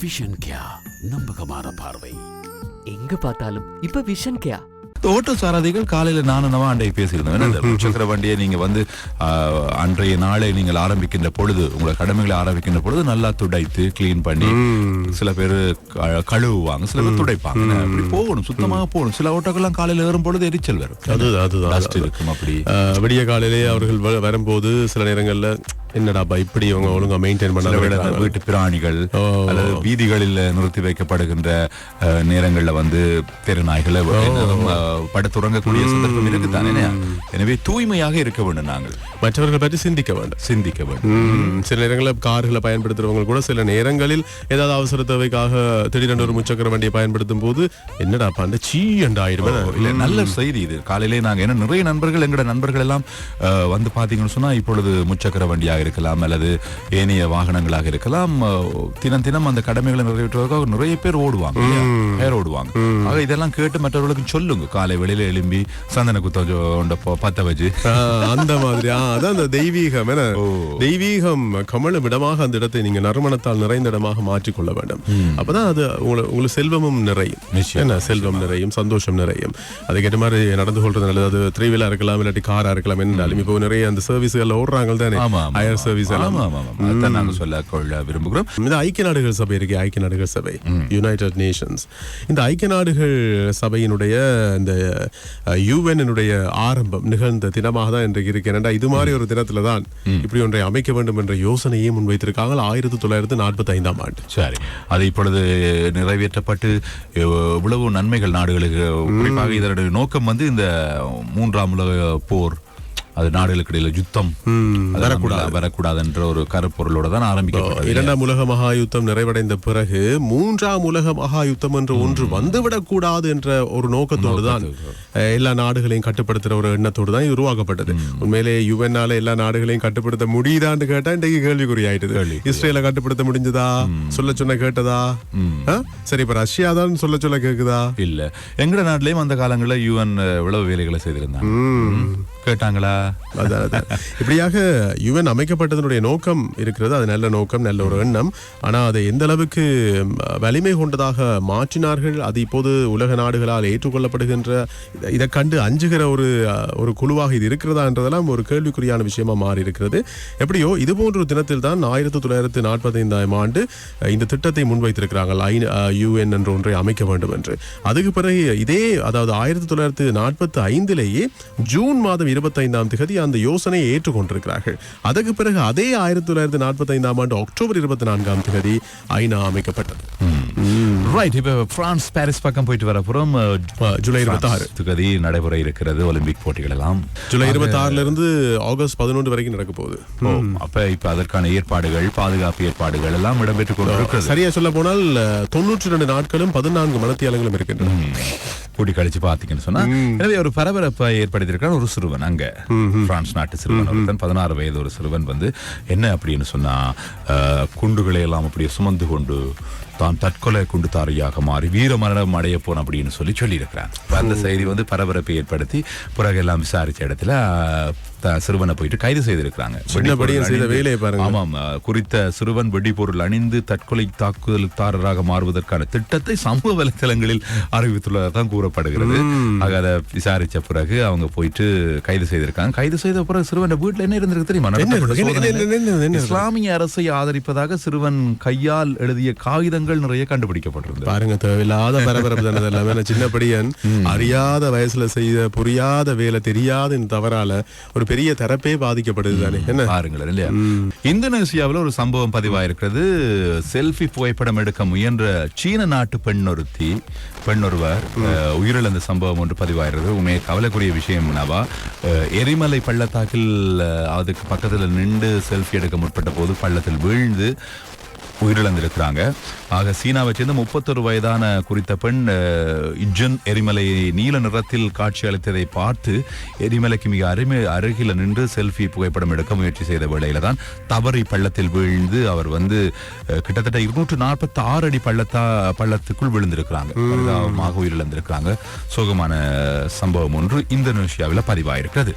Vision கியா நம்பகமான பார்வை. எங்க பார்த்தாலும் இப்ப விஷன் கேயா ஓட்டோ சாரதிகள் காலையில நானும் ஏன்னா, இந்த முச்சக்கர வண்டியை நீங்க வந்து அன்றைய நாளை நீங்கள் ஆரம்பிக்கின்ற பொழுது உங்களை கடமைகளை ஆரம்பிக்கின்ற பொழுது நல்லா துடைத்து கிளீன் பண்ணி சில பேர் க- கழுவுவாங்க சில பேர் துடைப்பாங்க. அப்படி போகணும் சுத்தமாக போகணும். சில ஓட்டோக்கெல்லாம் காலையில ஏறும் பொழுது எரிச்சல் வரும். அதுதான் இருக்கும் அப்படி. விடிய காலையிலே அவர்கள் வ- வரும்போது சில நேரங்கள்ல என்னடாப்பா இப்படி அவங்க ஒழுங்கா மெயின்டைன் பண்ண வீட்டு பிராணிகள். அல்லது வீதிகளில் நிறுத்தி வைக்கப்படுகின்ற நேரங்கள்ல வந்து தெருநாய்களை படுத்துறங்கக்கூடிய சந்தர்ப்பம் இருக்குதானே? எனவே தூய்மையாக இருக்க வேண்டும் நாங்கள். மற்றவர்கள் பற்றி சிந்திக்க வேண்டும். சிந்திக்க வேண்டும். சில நேரங்களில் கார்களை பயன்படுத்துறவங்க கூட சில நேரங்களில் ஏதாவது அவசர தேவைக்காக திடீரென்று ஒரு முச்சக்கர வண்டியை பயன்படுத்தும் போது என்னடா அந்த சீ என்று இல்ல நல்ல செய்தி இது. காலையிலே நாங்க ஏன்னா நிறைய நண்பர்கள் எங்கட நண்பர்கள் எல்லாம் வந்து பாத்தீங்கன்னு சொன்னா இப்பொழுது முச்சக்கர வண்டியாக இருக்கலாம் அல்லது ஏனைய வாகனங்களாக இருக்கலாம். தினம் தினம் அந்த கடமைகளை நிறைவேற்றுவதற்காக நிறைய பேர் ஓடுவாங்க? பேர் ஓடுவாங்க. ஆக இதெல்லாம் கேட்டு மற்றவர்களுக்கு சொல்லுங்க. காலை வெளியில எழும்பி சந்தன குத்தம் பத்த வச்சு அந்த மாதிரி. அதான் அந்த தெய்வீகம் என தெய்வீகம் கமலும் இடமாக அந்த இடத்தை நீங்க நறுமணத்தால் நிறைந்த இடமாக மாற்றிக்கொள்ள வேண்டும். அப்பதான் அது உங்களை உங்களுக்கு செல்வமும் நிறையும். என்ன? செல்வம் நிறையும் சந்தோஷம் நிறையும். அதுக்கேற்ற மாதிரி நடந்து கொள்றது நல்லது அது த்ரீ வீலா இருக்கலாம் இல்லாட்டி காரா இருக்கலாம் என்றாலும் இப்போ நிறைய அந்த சர்வீஸ்கள் ஓடுறாங்க தானே ஹையர் சர்வீஸ் எல்லாம் ஆமா ஆமா ஆமா. அதான் நாங்க சொல்ல கொள்ள விரும்புகிறோம் இந்த ஐக்கிய நாடுகள் சபை இருக்கு ஐக்கிய நாடுகள் சபை யுனைடெட் நேஷன்ஸ் இந்த ஐக்கிய நாடுகள் சபையினுடைய இந்த யூஎன்னுடைய ஆரம்பம் நிகழ்ந்த தினமாக தான் இன்றைக்கு இருக்கு ஏனென்றா இது மாதிரி ஒரு தினத்துல தான் இப்படி ஒன்றை அமைக்க வேண்டும் என்ற யோசனையை முன்வைத்திருக்காங்க ஆயிரத்தி தொள்ளாயிரத்தி நாற்பத்தி ஐந்தாம் ஆண்டு சரி அது இப்பொழுது நிறைவேற்றப்பட்டு எவ்வளவு நன்மைகள் நாடுகளுக்கு குறிப்பாக இதனுடைய நோக்கம் வந்து இந்த மூன்றாம் உலக போர் அது நாடுகளுக்கு இடையில யுத்தம் வரக்கூடாது. வரக்கூடாது என்ற ஒரு கருப்பொருளோட தான் ஆரம்பிக்கப்பட்டது. இரண்டாம் உலக மகா யுத்தம் நிறைவடைந்த பிறகு மூன்றாம் உலக மகா யுத்தம் என்று ஒன்று வந்துவிடக் கூடாது என்ற ஒரு நோக்கத்தோடு தான் எல்லா நாடுகளையும் கட்டுப்படுத்துற ஒரு எண்ணத்தோடு தான் உருவாக்கப்பட்டது. உண்மையிலே யுஎன்னால எல்லா நாடுகளையும் கட்டுப்படுத்த முடியுதான்னு கேட்டா இன்றைக்கு கேள்விக்குறி ஆயிட்டுது இஸ்ரேல கட்டுப்படுத்த முடிஞ்சதா? சொல்ல சொன்ன கேட்டதா? சரி இப்ப ரஷ்யா தான் சொல்ல சொல்ல கேக்குதா? இல்ல. எங்கட நாட்டிலேயும் அந்த காலங்களில் யுஎன் விளவு வேலைகளை செய்திருந்தாங்க. கேட்டாங்களா? இப்படியாக யுஎன் அமைக்கப்பட்டதனுடைய நோக்கம் இருக்கிறது. அது நல்ல நோக்கம் நல்ல ஒரு எண்ணம். ஆனால் அதை எந்த அளவுக்கு வலிமை கொண்டதாக மாற்றினார்கள்? அது இப்போது உலக நாடுகளால் ஏற்றுக்கொள்ளப்படுகின்ற இதை கண்டு அஞ்சுகிற ஒரு ஒரு குழுவாக இது இருக்கிறதா என்றதெல்லாம் ஒரு கேள்விக்குறியான விஷயமா மாறி இருக்கிறது எப்படியோ இது போன்ற ஒரு தினத்தில் தான் ஆயிரத்தி தொள்ளாயிரத்தி நாற்பத்தி ஐந்தாம் ஆண்டு இந்த திட்டத்தை முன்வைத்திருக்கிறாங்க யுஎன் என்ற ஒன்றை அமைக்க வேண்டும் என்று. அதுக்கு பிறகு இதே அதாவது ஆயிரத்தி தொள்ளாயிரத்தி நாற்பத்தி ஐந்திலேயே ஜூன் மாதம் இருபத்தைந்தாம் திகதி அந்த யோசனையை ஏற்றுக்கொண்டிருக்கிறார்கள். அதுக்கு பிறகு அதே ஆயிரத்தி தொள்ளாயிரத்தி நாற்பத்தி ஐந்தாம் ஆண்டு அக்டோபர் இருபத்தி நான்காம் திகதி ஐநா அமைக்கப்பட்டது. ரைட் இப்ப பிரான்ஸ் பாரிஸ் பக்கம் போயிட்டு வர புறம் ஜூலை இருபத்தாறு. திகதி நடைபெற இருக்கிறது ஒலிம்பிக் போட்டிகள் எல்லாம் ஜூலை இருபத்தி ஆறுல இருந்து ஆகஸ்ட் பதினொன்று வரைக்கும் நடக்க போகுது. அப்ப இப்ப அதற்கான ஏற்பாடுகள் பாதுகாப்பு ஏற்பாடுகள் எல்லாம் இடம்பெற்றுக் கொண்டு சரியா சொல்ல போனால் தொண்ணூற்றி ரெண்டு நாட்களும் பதினான்கு மணத்தியாலங்களும் இருக்கின்றன. கூட்டி கழிச்சு பாத்தீங்கன்னு சொன்னா எனவே ஒரு பரபரப்பை ஏற்படுத்தியிருக்கான ஒரு சிறுவன். அங்க பிரான்ஸ் நாட்டு சிறுவன் ஒருத்தன் பதினாறு வயது ஒரு சிறுவன் வந்து என்ன அப்படின்னு சொன்னா குண்டுகளை எல்லாம் அப்படியே சுமந்து கொண்டு தான் தற்கொலை குண்டுதாரியாக மாறி வீர மரணம் அடைய போன அப்படின்னு சொல்லி சொல்லியிருக்கிறான். அந்த செய்தி வந்து பரபரப்பை ஏற்படுத்தி பிறகு எல்லாம் விசாரிச்ச இடத்துல சிறுவனை போயிட்டு கைது செய்திருக்கிறாங்க. சின்னபடியும் செய்த வேலையை பாருங்க. ஆமாம் குறித்த சிறுவன் வெடிபொருள் அணிந்து தற்கொலை தாக்குதலுக்காரராக மாறுவதற்கான திட்டத்தை சமூக வலைத்தளங்களில் அறிவித்துள்ளதாக தான் கூறப்படுகிறது. ஆக அதை விசாரிச்ச பிறகு அவங்க போயிட்டு கைது செய்திருக்காங்க. கைது செய்த பிறகு சிறுவன் வீட்டுல என்ன இருந்திருக்கு தெரியுமா? இஸ்லாமிய அரசை ஆதரிப்பதாக சிறுவன் கையால் எழுதிய காகிதங்கள் நிறைய கண்டுபிடிக்கப்பட்டிருந்தது. பாருங்க தேவையில்லாத பரபரப்பு எல்லாமே. நான் சின்ன படியன் அறியாத வயசுல செய்த புரியாத வேலை தெரியாத இந்த தவறால ஒரு பெரிய தரப்பே பாதிக்கப்படுது தானே என்ன? பாருங்களேன் இல்லையா? இந்தோனேசியாவில் ஒரு சம்பவம் பதிவாயிருக்கிறது. செல்ஃபி புகைப்படம் எடுக்க முயன்ற சீன நாட்டு பெண் ஒருத்தி பெண் ஒருவர் உயிரிழந்த சம்பவம் ஒன்று பதிவாயிருக்கிறது. உண்மையை கவலைக்குரிய விஷயம் அஹ், எரிமலை பள்ளத்தாக்கில் அதுக்கு பக்கத்தில் நின்று செல்ஃபி எடுக்க முற்பட்ட போது பள்ளத்தில் வீழ்ந்து உயிரிழந்திருக்கிறாங்க. ஆக சீனாவை சேர்ந்த முப்பத்தொரு வயதான குறித்த பெண் இஜன் எரிமலை நீல நிறத்தில் காட்சி அளித்ததை பார்த்து எரிமலைக்கு மிக அருமை அருகில நின்று செல்ஃபி புகைப்படம் எடுக்க முயற்சி செய்த வேளையில தான் தவறி பள்ளத்தில் வீழ்ந்து அவர் வந்து கிட்டத்தட்ட இருநூற்று நாற்பத்தி ஆறு அடி பள்ளத்தா பள்ளத்துக்குள் விழுந்திருக்கிறாங்க. பரிதாபமாக உயிரிழந்திருக்கிறாங்க. சோகமான சம்பவம் ஒன்று இந்தோனேஷியாவில் பதிவாயிருக்கிறது.